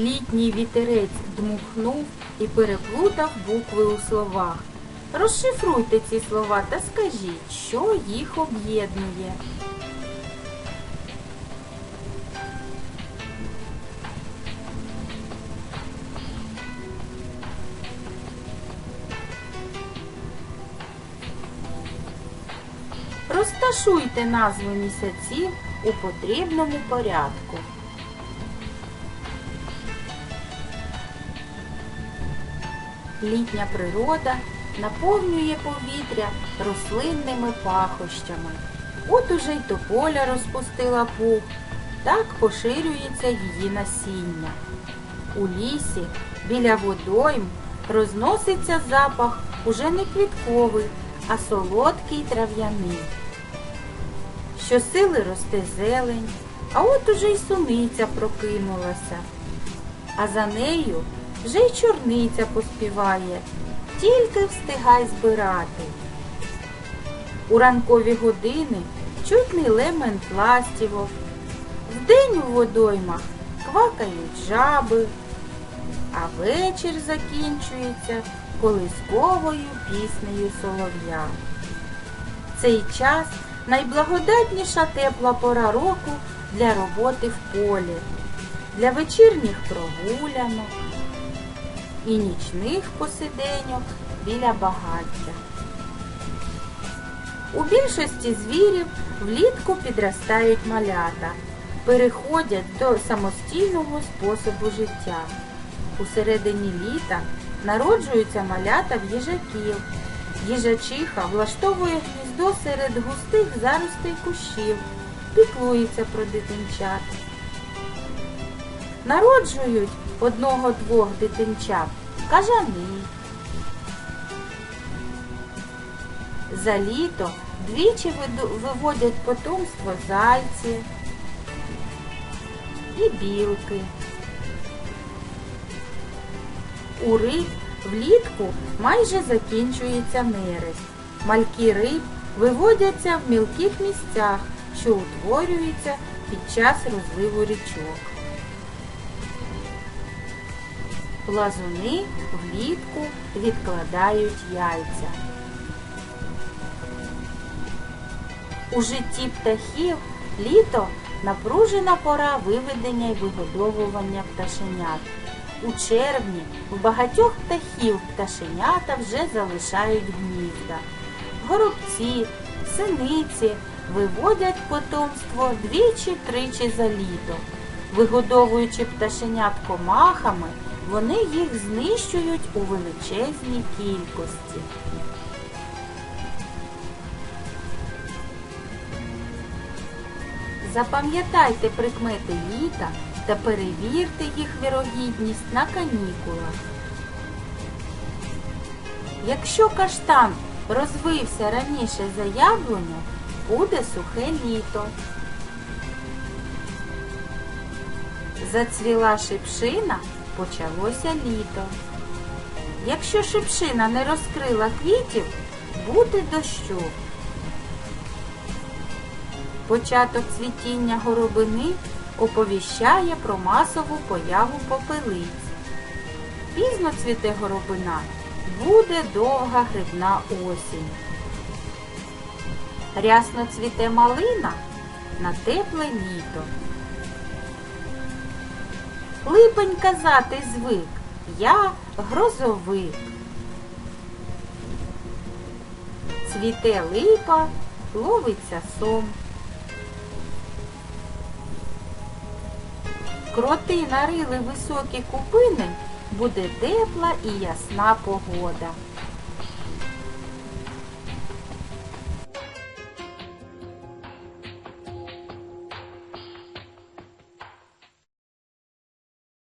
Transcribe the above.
Літній вітерець дмухнув і переплутав букви у словах. Розшифруйте ці слова та скажіть, що їх об'єднує. Розташуйте назви місяців у потрібному порядку. Літня природа наповнює повітря рослинними пахощами. От уже й тополя розпустила пух, так поширюється її насіння. У лісі біля водойм розноситься запах уже не квітковий, а солодкий трав'яний. Щосили росте зелень, а от уже й суниця прокинулася. А за нею вже й чорниця поспіває, тільки встигай збирати. У ранкові години чутний лемент ластівок, вдень у водоймах квакають жаби, а вечір закінчується колисковою піснею солов'я. Цей час найблагодатніша тепла пора року для роботи в полі, для вечірніх прогулянок і нічних посиденьок біля багаття. У більшості звірів влітку підростають малята, переходять до самостійного способу життя. У середині літа народжуються малята в їжаків. Їжачиха влаштовує гніздо серед густих заростей кущів, піклується про дитинчат. Народжують одного-двох дитинчат кажани. За літо двічі виводять потомство зайці і білки. У риб влітку майже закінчується нерест. Мальки риб виводяться в мілких місцях, що утворюються під час розливу річок. Плазуни влітку відкладають яйця. У житті птахів літо напружена пора виведення і вигодовування пташенят. У червні в багатьох птахів пташенята вже залишають гнізда. Горобці, синиці виводять потомство двічі-тричі за літо. Вигодовуючи пташенят комахами, вони їх знищують у величезній кількості. Запам'ятайте прикмети літа та перевірте їх вірогідність на канікулах. Якщо каштан розвився раніше за яблуню, буде сухе літо. Зацвіла шипшина, почалося літо. Якщо шипшина не розкрила квітів, буде дощу. Початок цвітіння горобини оповіщає про масову появу попелиць. Пізно цвіте горобина, буде довга грибна осінь. Рясно цвіте малина на тепле літо. Липень казати звик, я грозовик. Цвіте липа, ловиться сом. Кроти нарили високі купини, буде тепла і ясна погода.